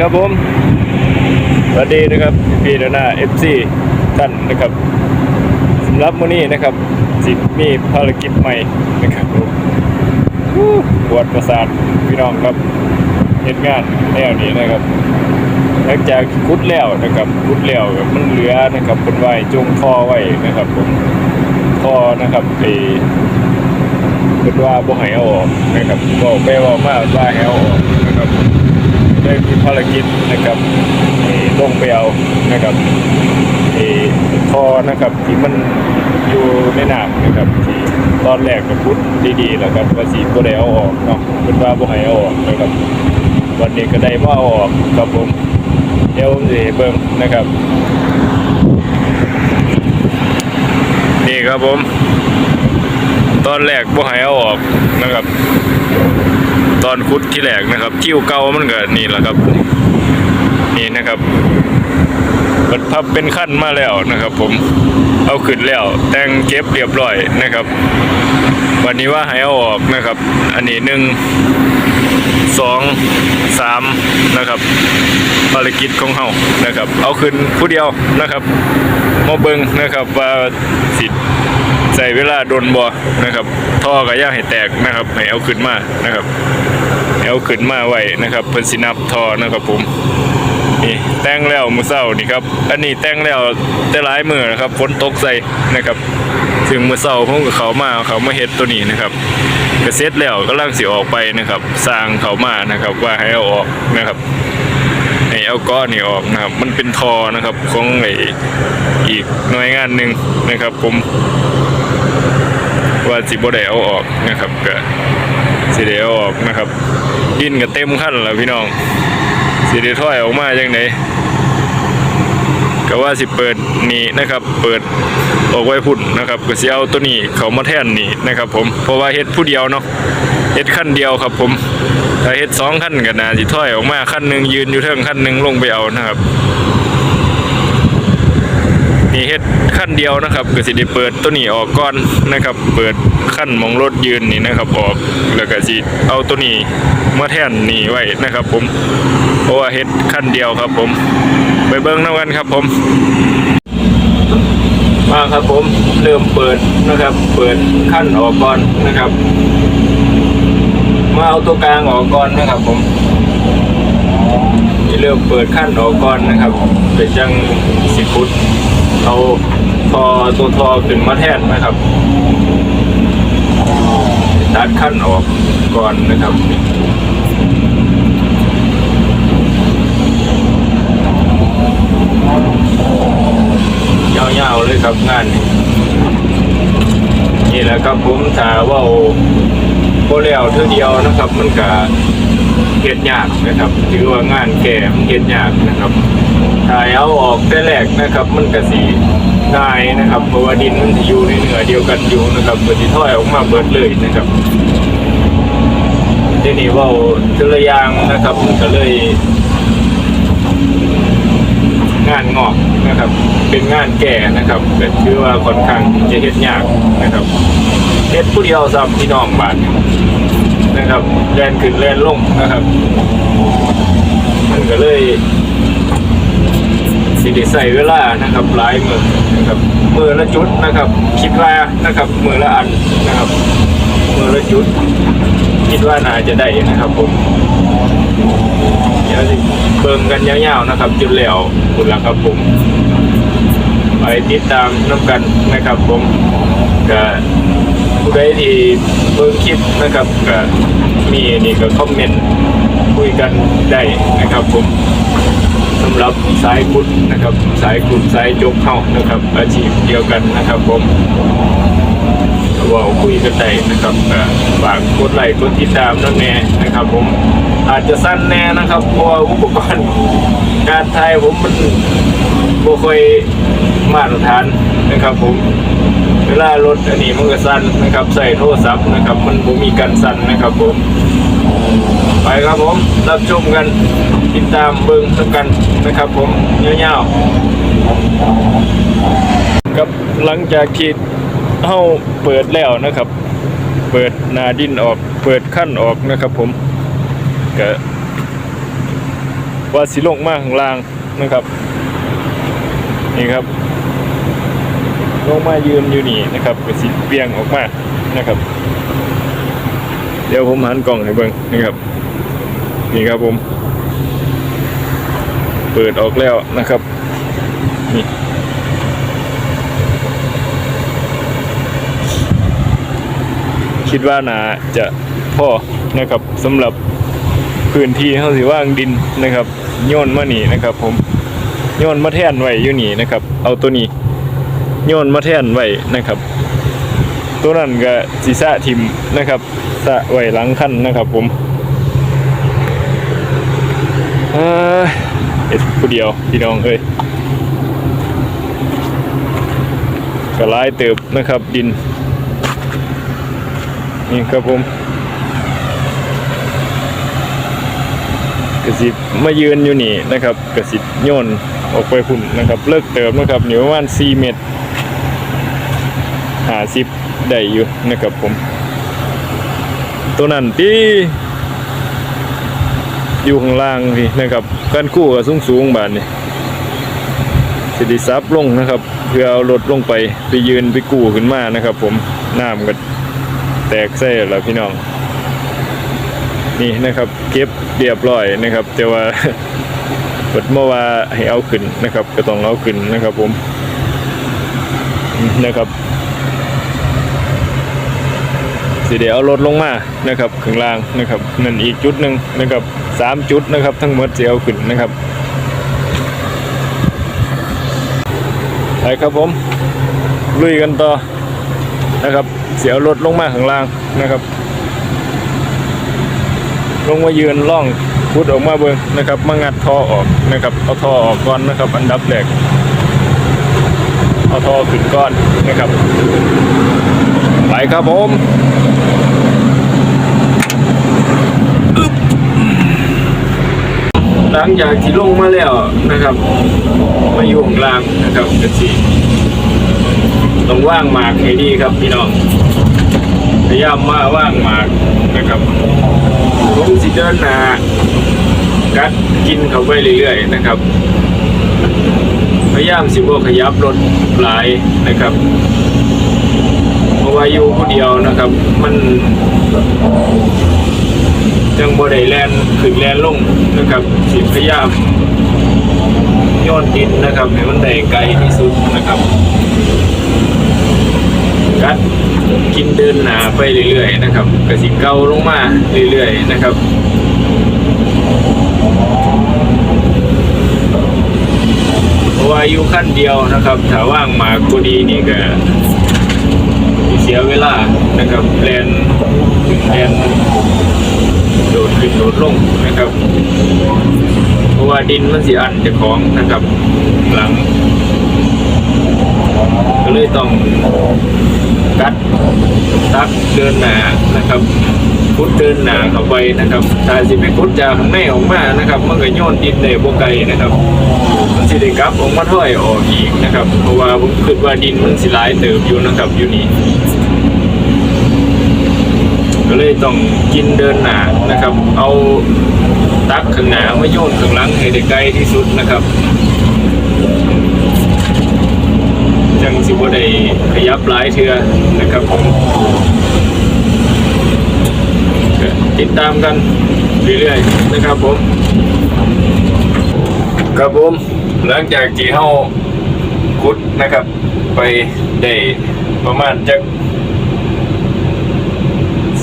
ครับผมสวัสดีนะครับพี่ดานาเอฟซีท่านนะครับสำหรับมื้อนี้นะครับสิมีภารกิจใหม่นะครับผมปวดประสาทพี่น้องครับเฮ็ดงานแนวนี้นะครับหลังจากคุดแล้วนะครับคุดแล้วก็มันเหลือนะครับเป็นไว้จงคอไว้นะครับผมคอนะครับไอ้เป็นว่าบ่ให้เอาออกนะครับบอกไปว่ามาว่าให้เอาออกนะครับ ได้มีภารกิจนะครับไอ้ลงไปเอานะครับไอ้คอนะครับที่มันอยู่ในน้ำนะครับที่ตอนแรกก็พุดดีๆแล้วครับว่าสีบ่ได้เอาออกเนาะเป็นว่าบ่ให้เอาออกนะครับ วันนี้ก็ได้ว่าเอาออกครับผมเดี๋ยวสิเบิ่งนะครับ นี่ครับผม ตอนแรกบ่ให้เอาออกนะครับ ตอนคุดที่แรกนะครับคิ้วเก่ามันก็นี่แหละครับนี่นะครับเปิดพับเป็นขั้นมาแล้วนะครับ ผมเอาขึ้นแล้ว แต่งเก็บเรียบร้อยนะครับ วันนี้ว่าให้เอาออกนะครับ อันนี้หนึ่งสองสามนะครับภารกิจของเฮานะครับ เอาขึ้นผู้เดียวนะครับมาเบิงนะครับว่าสิทธ ใส่เวลาโดนบ่นะครับท่อก็ย่าให้แตกนะครับให้เอาขึ้นมานะครับเอาขึ้นมาไว้นะครับเพิ่นสินับท่อนะครับผมนี่แต่งแล้วมือเช้านี่ครับอันนี้แต่งแล้วแต่หลายมือนะครับฝนตกใส่นะครับซึ่งมือเช้าผมก็เขามาเขามาเฮ็ดตัวนี้นะครับก็เสร็จแล้วกำลังสิออกไปนะครับ สร้างเขามานะครับว่าให้เอาออกนะครับให้เอาก้อนนี่ออกนะครับ มันเป็นทอนะครับของไออีกหน่วยงานหนึ่งนะครับ ผม ว่าสิบ่ได้เอาออกนะครับก็สิได้เอาออกนะครับดินก็เต็มขั้นแล้วพี่น้องสิได้ถอยออกมาจังไดก็ว่าสิเปิดนี่นะครับ เปิดออกไว้พุ่นนะครับก็สิเอาตัวนี้เขามาแทนนี่นะครับผมเพราะว่าเฮ็ดผู้เดียวเนาะเฮ็ดขั้นเดียวครับ ผมถ้าเฮ็ดสองขั้นก็น่าสิถอยออกมาขั้นหนึ่งยืนอยู่เทิงขั้นหนึ่งลงไปเอานะครับ นี่เฮ็ดขั้นเดียวนะครับก็สิได้เปิดตัวนี้ออกก่อนนะครับ เปิดขั้นมองรถยืนนี่นะครับออกแล้วก็สิเอาตัวนี้มาแทนนี่ไว้นะครับ ผมเพราะว่าเฮ็ดขั้นเดียวครับ ผม ไปเบิ่งนำกันครับ ผมมาครับผมเริ่มเปิดนะครับ เปิดขั้นออกก่อนนะครับ มาเอาตัวกลางออกก่อนนะครับ ผมเริ่มเปิดขั้นออกก่อนนะครับเป็นจังสิฟุต เอาทอตัวทอขึ้นมาแทนนะครับตัดขั้นออกก่อนนะครับยาวๆเลยครับงานนี้นี่แหละครับผมถ้าเว่าโบเลียวเท่าเดียวนะครับ มันก็ เฮ็ดยากนะครับถือว่างานแก่มันเฮ็ดยากนะครับถ้าเอาออกแต่แรกนะครับ มันก็สีง่ายนะครับ เพราะว่าดินมันจะอยู่ในเนื้อเดียวกันอยู่นะครับเปิดที่ถ้อยออกมาเบิดเลยนะครับทีนี้ว่าทีละอย่างนะครับมันก็เลย งานงอกนะครับ เป็นงานแก่นะครับก็ถือว่าค่อนข้างจะเฮ็ดยากนะครับเฮ็ดผู้เดียวซ้ำพี่น้องบาท นะครับแลนขึ้นแลนลงนะครับมันก็เลยสิได้ใส่เวลานะครับหลายมือนะครับมือละจุดนะครับคิดว่านะครับมือละอันนะครับมือละจุด คิดว่าน่าจะได้นะครับผมเดี๋ยวเบิ่งกันยาวๆนะครับ จุดแล้วคุณละครับผมไปติดตามน้ำกันนะครับผมก็ ผู้ใดที่เบิ่งคลิปนะครับก็มีนี่ก็คอมเมนต์คุยกันได้นะครับผมสำหรับสายกุดนะครับ สายกุดสายจกเข้านะครับ อาชีพเดียวกันนะครับผมว่าคุยกันได้นะครับฝากกดไลค์กดติดตามนั่นแน่นะครับ ผมอาจจะสั้นแน่นะครับเพราะอุปกรณ์การถ่ายผมมันบ่ค่อยมาตรฐานนะครับผม เวลารถอันนี้มันก็สั้นนะครับใส่โทรศัพท์นะครับ มันบ่มีการสั้นนะครับผมไปครับผมรับชมกันติดตามเบิ่งกันนะครับผมยาวๆครับหลังจากที่เฮาเปิดแล้วนะครับ เปิดนาดินออกเปิดขั้นออกนะครับผมก็ว่าสิลงมาข้างล่างนะครับนี่ครับ ลงมายืนอยู่นี่นะครับก็สิเบี่ยงออกมานะครับ เดี๋ยวผมหันกล่องให้เบิ่งนะครับ นี่ครับผม เปิดออกแล้วนะครับนี่คิดว่านาจะพ่อนะครับสำหรับพื้นที่เขาสิว่างดินนะครับโยนมานี่นะครับ ผมโยนมาแท่นไว้อยู่นี่นะครับ เอาตัวนี้ โยนมาแทนไว้นะครับ ตัวนั้นก็สีสะทิมนะครับสะไว้หลังขั้นนะครับผมเอ้ยเอ็ดผู้เดียวพี่น้องเอ้ยก็ลายเติบนะครับดิน นี่ครับผมกระสิบมายืนอยู่นี่นะครับกระสิบโยนออกไปพุ่นนะครับ เลิกเติมนะครับอยู่ประมาณ4เมตร หาสิบได้อยู่นะครับผม ตัวนั้นที่อยู่ข้างล่างพี่นะครับกันกู้กับสูงสูงบานนี่สิดิซับลงนะครับ เพื่อเอารถลงไปไปยืนไปกู้ขึ้นมานะครับ ผมน้ำก็แตกเส้แล้วพี่น้อง นี่นะครับเก็บเรียบร้อยนะครับ แต่ว่าเปิดเมื่อว่าให้เอาขึ้นนะครับ ก็ต้องเอาขึ้นนะครับผมนะครับ สิเดี๋ยวเอารถลงมานะครับข้างล่างนะครับนั่นอีกจุดหนึ่งนะครับสามจุดนะครับ ทั้งหมดจะเอาขึ้นนะครับไปครับผมลุยกันต่อนะครับ เสียวรถลงมาข้างล่างนะครับ ลงมายืนล่องพุดออกมาเบิ่งนะครับมางัดท่อออกนะครับเอาท่อออกก่อนนะครับ อันดับแรกเอาท่อขึ้นก้อนนะครับไปครับผมอึ๊บ หลังจากที่ลงมาแล้วนะครับ มาอยู่ข้างล่างนะครับกระสีต้องว่างหมากให้ดีครับพี่น้องพยายามมาว่างหมากนะครับผมสิเดินหนากัดกินเข้าไปเรื่อยๆนะครับ พยายามสิบวขยับรถหลายนะครับเพราะว่าอยู่คนเดียวนะครับ มัน ยังบ่ได้แลนขึ้นแลนลงนะครับสิพยายามโยนดินนะครับให้มันได้ไกลที่สุดนะครับกัดกินเดินหนาไปเรื่อยๆนะครับกระสิเกาลงมาเรื่อยๆนะครับเพราะว่าอยู่ขั้นเดียวนะครับถ้าว่างมากกว่านี้นี่ก็เสียเวลานะครับแลนขึ้นแลน ดขึ้นโดดลงนะครับ เพราะว่าดินมันสีอันจะของนะครับ หลัง ก็เลยต้องกัดตักเดินหนานะครับพุดเดินหนาเข้าไปนะครับถ้าสิไปพุดจากข้างในออกมานะครับมันก็โยนดินในบวไก่นะครับมันสิได้กลับออกมาถ้อยออกอีกนะครับ เพราะว่าผมคิดว่าดินมันสิหลายเติบอยู่นะครับอยู่นี่ เลยต้องกินเดินหนานะครับ เอาตักข้างหน้ามาโยนข้างหลังให้ได้ไกลที่สุดนะครับจังสิบ่ได้ขยับหลายเทือนะครับผมก็ติดตามกันเรื่อยๆนะครับผมครับผมหลังจากที่เฮาขุดนะครับ ไปได้ประมาณจัก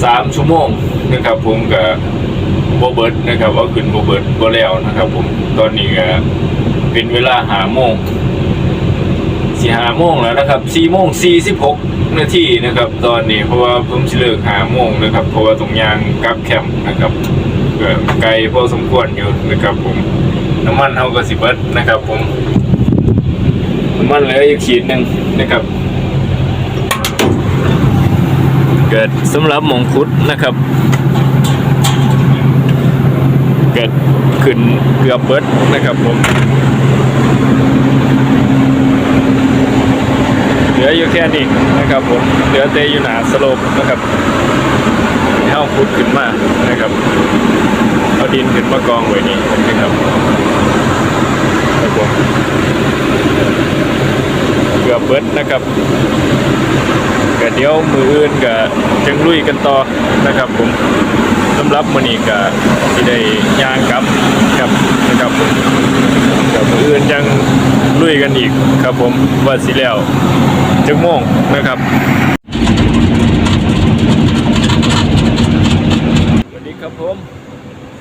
สามชั่วโมงนะครับผมกับโบเบิร์ตนะครับว่าขึ้นโบเบิร์ตบ่แล้วนะครับ ผมตอนนี้ก็เป็นเวลาหาโมงสี่หาโมงแล้วนะครับสี่โมงสี่สิบหกนาทีนะครับ ตอนนี้เพราะว่าผมเลิกหาโมงนะครับเพราะว่าตรงยางกับแคมป์นะครับก็ไกลพอสมควรอยู่นะครับผมน้ำมันเท่ากับสิบเบิดนะครับผมน้ำมันเหลืออีกขีดหนึ่งนะครับ เกิดสำหรับมองคุดนะครับ เกิดขึ้นเกือบเบิดนะครับผมเหลืออยู่แค่นี้นะครับผมเหลือเตอยู่หนาสโลปนะครับให้าพุดขึ้นมานะครับเอาดินขึ้นมากองไว้นี่นะครับผม เกือบเบิดนะครับก็เดี๋ยวมืออื่นก็จังลุยกันต่อนะครับ ผมสำหรับมื้อนี้ก็สิได้ย่างกลับครับนะครับผมกับมืออื่นจังลุยกันอีกครับผมว่าสิแล้วจังโมงนะครับสวัสดีครับผม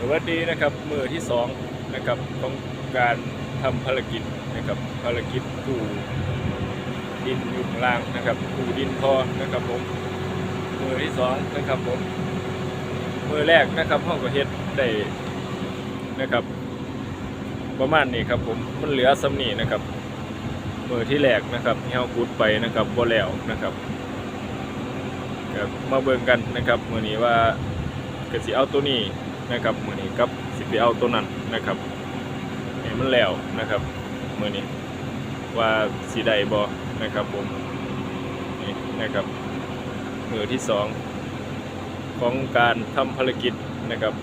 สวัสดีนะครับมือที่สองนะครับของการทำภารกิจนะครับภารกิจกู ดินอยู่ข้างล่างนะครับกูดินพอนะครับผมมือที่สองนะครับผมมือแรกนะครับห้องก็เฮ็ดได้นะครับ ประมาณนี้ครับผมมันเหลือสำนีนะครับมือที่แรกนะครับที่เฮาขุดไปนะครับบ่แล้วนะครับก็มาเบิ่งกันนะครับมือนี้ว่าก็สิเอาตัวนี้นะครับมือนี้กับสิไปเอาตัวนั้นนะครับให้มันแล้วนะครับมือนี้ว่าสีใดบอ นะครับผมนี่นะครับมือที่สองของการทำภารกิจนะครับ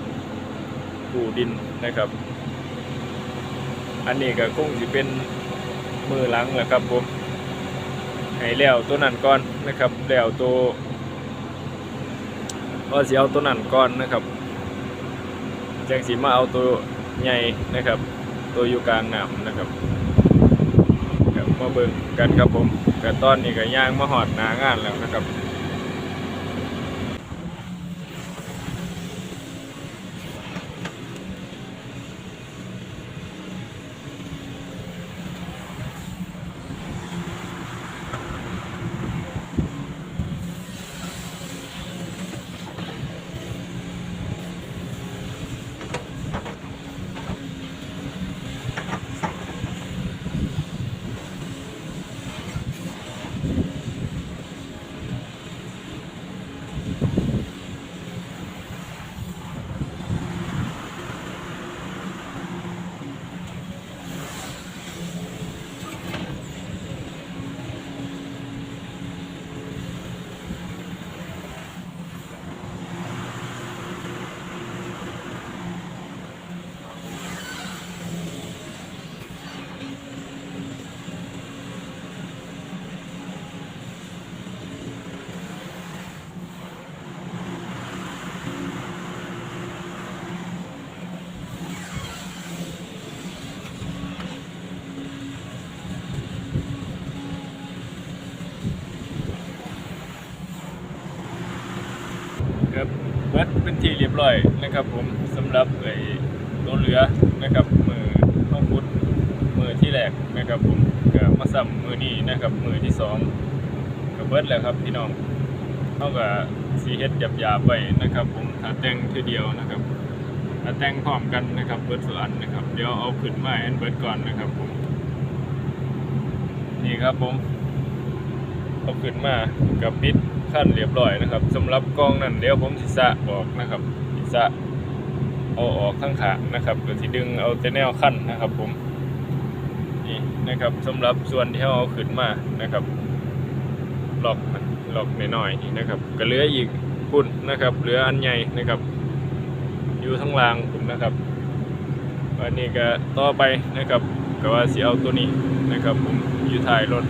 ปูดินนะครับ อันนี้ก็คงสิเป็นมือหลังแหละครับผมให้แล้วตัวนั้นก่อนนะครับแล้วตัวว่าสิเอาตัวนั้นก่อนนะครับจังสีมาเอาตัวใหญ่นะครับ ตัวอยู่กลางน้ำนะครับ มาเบิ่งกันครับผมแต่ตอนนี้ก็ย่างมาหอดหนางานแล้วนะครับเบิดเป็นที่เร้อยนะครับผมสำหรับไอ้ตัวเรือนะครับมือข้องพุดมือที่แรกนะครับผมก็มาซ้ำมือนี้นะครับมือที่สองก็เบิดแล้วครับพี่น้องเท่ากับสีเฮ็ดหยาบๆไว้นะครับ ผมถ้าแต่งทีเดียวนะครับถ้าแต่งพร้อมกันนะครับเบิร์ดส่วนนะครับเดี๋ยวเอาขึ้นมาให้อันเบิร์ดก่อนนะครับผมนี่ครับผมเอาขึ้นมากับปิดขั้นเรียบร้อยนะครับสำหรับกล้องนั่นเดี๋ยวผมสิสะออกนะครับ สะเอาออกข้างขางนะครับก็สิดึงเอาแต่แนวขั้นนะครับผมนี่นะครับสำหรับส่วนที่เราเอาขึ้นมานะครับหลอกมันล็อกน้อยๆนะครับก็เหลืออีกปุ่นนะครับเหลืออันใหญ่นะครับ อยู่ทั้งล่างปุ่นนะครับวันนี้ก็ต่อไปนะครับก็ว่าสิเอาตัวนี้นะครับ ผมอยู่ท้ายรถ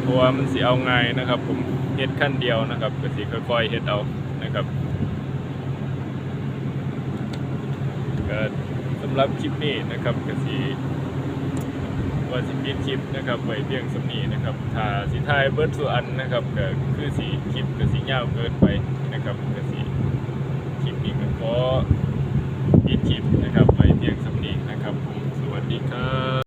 เพราะว่ามันสิเอาง่ายนะครับ ผมเฮ็ดขั้นเดียวนะครับก็สิค่อยๆเฮ็ดเอานะครับ สำหรับคลิปนี้นะครับก็สีว่าสิปิคลิปนะครับไว้เพียงสำนีนะครับถ้าสีไทยเบิร์ดสุอันนะครับก็คือสีคลิปก็สียาวเกินไปนะครับก็สีคลิปนี้ก็ขอปิคลิปนะครับไว้เพียงสำนีนะครับผมสวัสดีครับ